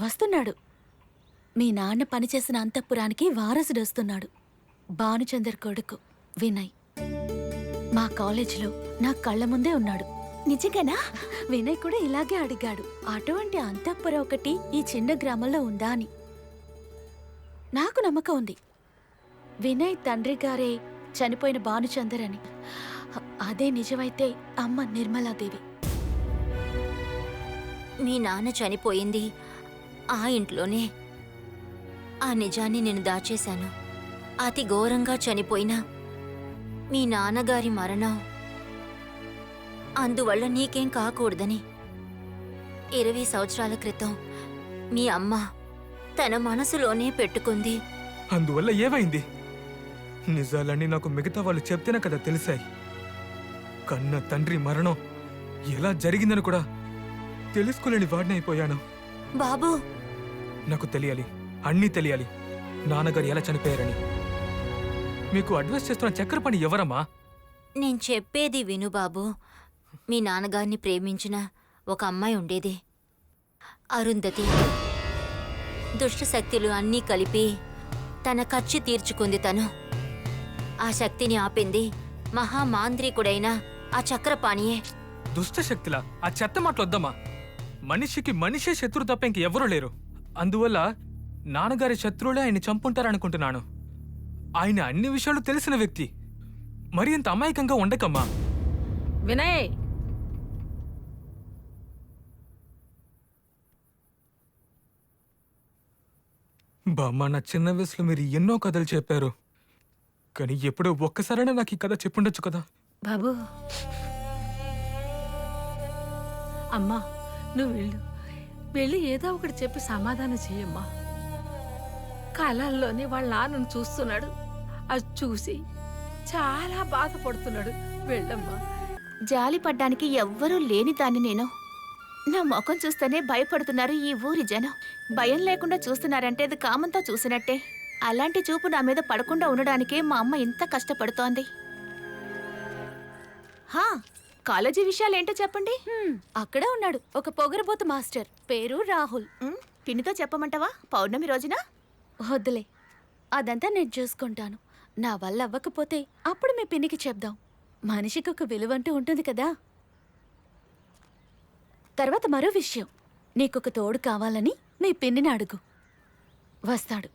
వస్తున్నాడు. మీ నాన్న పనిచేసిన అంతఃపురానికి వారసుడు వస్తున్నాడు. భానుచందర్ కొడుకు వినయ్. మా కాలేజీలో నా కళ్ళ ముందే ఉన్నాడు. నిజంగానా? వినయ్ కూడా ఇలాగే అడిగాడు. అటువంటి అంతఃపురం ఒకటి ఈ చిన్న గ్రామంలో ఉందా అని. నాకు నమ్మకం ఉంది. వినయ్ తండ్రి గారే చనిపోయిన భానుచందర్ అని. అదే నిజమైతే అమ్మ నిర్మలాదేవి. మీ నాన్న చనిపోయింది. ఆ ఇంట్లోనే. ఆ నిజాన్ని నేను దాచేశాను. అతి ఘోరంగా చనిపోయిన మీ నాన్నగారి మరణం. అందువల్ల నీకేం కాకూడదని. ఇరవై సంవత్సరాల క్రితం మీ అమ్మ తన మనసులోనే పెట్టుకుంది. అందువల్ల ఏమైంది? నిజాలన్నీ నాకు మిగతా వాళ్ళు చెప్తేనే కదా తెలిసాయి. కన్న తండ్రి మరణం ఎలా జరిగిందని కూడా తెలుసుకోలేని వాడిని అయిపోయాను బాబూ! నాకు తెలియాలి అన్నీ తెలియాలి. నాన్నగారు ఎలా చనిపోయారని. మీకు అడ్వైస్ చేస్తున్న చక్కెర పని ఎవరమ్మా? నేను చెప్పేది విను బాబు. మీ నాన్నగారిని ప్రేమించిన ఒక అమ్మాయి ఉండేది. అరుంధతి. దుష్ట శక్తులు అన్నీ కలిపి తన ఖర్చు తీర్చుకుంది తను. ఆ శక్తిని ఆపింది మహామాంత్రికుడైన ఆ చక్రపాణియే. దుష్ట శక్తిలా ఆ చెత్త మాటలొద్దమ్మా మనిషికి మనిషే శత్రు తప్ప ఇంక ఎవరూ లేరు. అందువల్ల నాన్నగారి శత్రువులే ఆయన్ని చంపుంటారనుకుంటున్నాను. ఆయన అన్ని విషయాలు తెలిసిన వ్యక్తి. మరి ఇంత అమాయకంగా ఉండకమ్మా. వినయ్! బామ్మ నా చిన్న వయసులో మీరు ఎన్నో కథలు చెప్పారు. కానీ ఎప్పుడో ఒక్కసారైనా నాకు ఈ కథ చెప్పుండొచ్చు కదా? బాబు. అమ్మా నువ్వు వెళ్ళు. వెళ్ళి ఏదో ఒకటి చెప్పి సమాధానం చెయ్యమ్మా. కళల్లోనే వాళ్ళ నాన్నను చూస్తున్నాడు. అది చూసి చాలా బాధపడుతున్నాడు వెళ్ళమ్మా. జాలిపడ్డానికి ఎవ్వరూ లేని దాన్ని నేను. నా ముఖం చూస్తేనే భయపడుతున్నారు ఈ ఊరి జనం. భయం లేకుండా చూస్తున్నారంటే అది కామంతో చూసినట్టే. అలాంటి చూపు నా మీద పడకుండా ఉండడానికే మా అమ్మ ఇంత కష్టపడుతోంది. హా కాలేజీ విషయాలేంటో చెప్పండి? అక్కడే ఉన్నాడు. ఒక పొగరబోతు మాస్టర్. పేరు రాహుల్. పిన్నితో చెప్పమంటావా? పౌర్ణమి రోజున? వద్దులే. అదంతా నేను చూసుకుంటాను. నా వల్ల అవ్వకపోతే అప్పుడు మీ పిన్నికి చెప్దాం. మనిషికి ఒక విలువంటూ ఉంటుంది కదా. తర్వాత మరో విషయం. నీకొక తోడు కావాలని మీ పిన్నిని అడుగు. వస్తాడు.